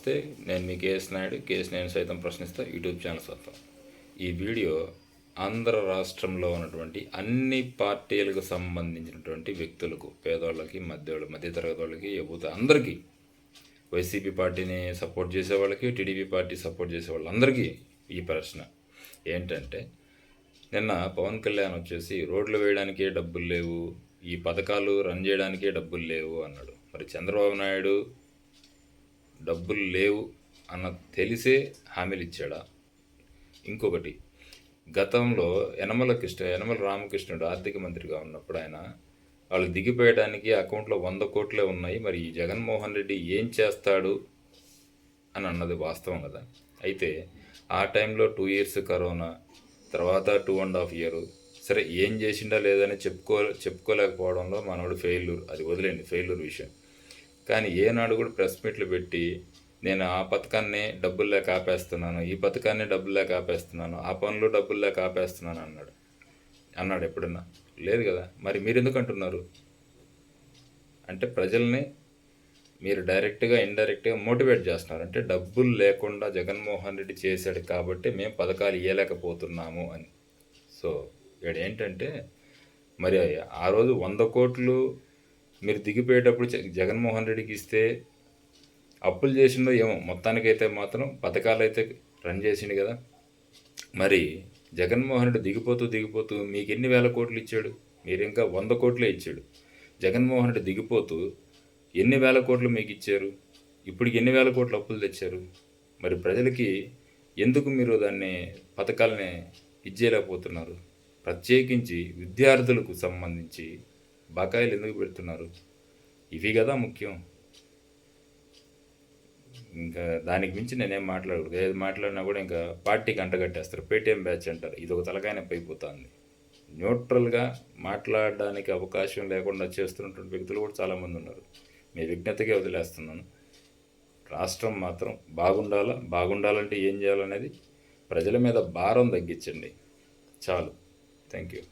నమస్తే నేను మీ KS Naidu. KS నేను సైతం ప్రశ్నిస్తా యూట్యూబ్ ఛానల్ సొంతం ఈ వీడియో ఆంధ్ర రాష్ట్రంలో ఉన్నటువంటి అన్ని పార్టీలకు సంబంధించినటువంటి వ్యక్తులకు పేదవాళ్ళకి మధ్య మధ్యతరగతి వాళ్ళకి యువత అందరికీ వైసీపీ పార్టీని సపోర్ట్ చేసే వాళ్ళకి టీడీపీ పార్టీ సపోర్ట్ చేసే వాళ్ళందరికీ ఈ ప్రశ్న ఏంటంటే నిన్న పవన్ కళ్యాణ్ వచ్చేసి రోడ్లు వేయడానికే డబ్బులు లేవు ఈ పథకాలు రన్ చేయడానికే డబ్బులు లేవు అన్నాడు. మరి చంద్రబాబు నాయుడు డబ్బులు లేవు అన్న తెలిసే హామీలు ఇచ్చాడా ఇంకొకటి గతంలో యనమల కృష్ణ యనమల రామకృష్ణుడు ఆర్థిక మంత్రిగా ఉన్నప్పుడు ఆయన వాళ్ళు దిగిపోయడానికి అకౌంట్లో వంద కోట్లే ఉన్నాయి మరి ఈ జగన్మోహన్ రెడ్డి ఏం చేస్తాడు అని అన్నది వాస్తవం కదా. అయితే ఆ టైంలో టూ ఇయర్స్ కరోనా తర్వాత టూ అండ్ హాఫ్ ఇయర్ సరే ఏం చేసిండా లేదని చెప్పుకో చెప్పుకోలేకపోవడంలో మనవాడు ఫెయిల్యూర్ అది వదిలేండి ఫెయిల్యూర్ విషయం. కానీ ఏనాడు కూడా ప్రెస్ మీట్లు పెట్టి నేను ఆ పథకాన్ని డబ్బులు లేక ఆపేస్తున్నాను ఈ పథకాన్ని డబ్బులు లేక ఆపేస్తున్నాను ఆ పనులు డబ్బులు లేక ఆపేస్తున్నాను అన్నాడు. అన్నాడు ఎప్పుడన్నా? లేదు కదా. మరి మీరు ఎందుకు అంటున్నారు అంటే ప్రజల్ని మీరు డైరెక్ట్గా ఇండైరెక్ట్గా మోటివేట్ చేస్తున్నారు. అంటే డబ్బులు లేకుండా జగన్మోహన్ రెడ్డి చేశాడు కాబట్టి మేము పథకాలు ఇవ్వలేకపోతున్నాము అని. సో ఇక్కడ ఏంటంటే మరి ఆ రోజు వంద కోట్లు మీరు దిగిపోయేటప్పుడు జ- జగన్మోహన్ రెడ్డికి ఇస్తే అప్పులు చేసిందో ఏమో మొత్తానికైతే మాత్రం పథకాలు అయితే రన్ చేసిండు కదా. మరి జగన్మోహన్ రెడ్డి దిగిపోతూ దిగిపోతూ మీకు ఎన్ని వేల కోట్లు ఇచ్చాడు? మీరు ఇంకా వంద కోట్లే ఇచ్చాడు. జగన్మోహన్ రెడ్డి దిగిపోతూ ఎన్ని వేల కోట్లు మీకు ఇచ్చారు ఇప్పటికి ఎన్ని వేల కోట్లు అప్పులు తెచ్చారు? మరి ప్రజలకి ఎందుకు మీరు దాన్ని పథకాలని ఇచ్చేయలేకపోతున్నారు? ప్రత్యేకించి విద్యార్థులకు సంబంధించి బకాయిలు ఎందుకు పెడుతున్నారు? ఇవి కదా ముఖ్యం. ఇంకా దానికి మించి నేనేం మాట్లాడకూడదు. ఏది మాట్లాడినా కూడా ఇంకా పార్టీకి అంటగట్టేస్తారు పేటీఎం బ్యాచ్ అంటారు. ఇది ఒక తలకాయన పైపోతుంది న్యూట్రల్గా మాట్లాడడానికి అవకాశం లేకుండా చేస్తున్నటువంటి వ్యక్తులు కూడా చాలామంది ఉన్నారు. మీ విజ్ఞతకే వదిలేస్తున్నాను. రాష్ట్రం మాత్రం బాగుండాలా? బాగుండాలంటే ఏం చేయాలనేది ప్రజల మీద భారం తగ్గించండి. చాలు. Thank you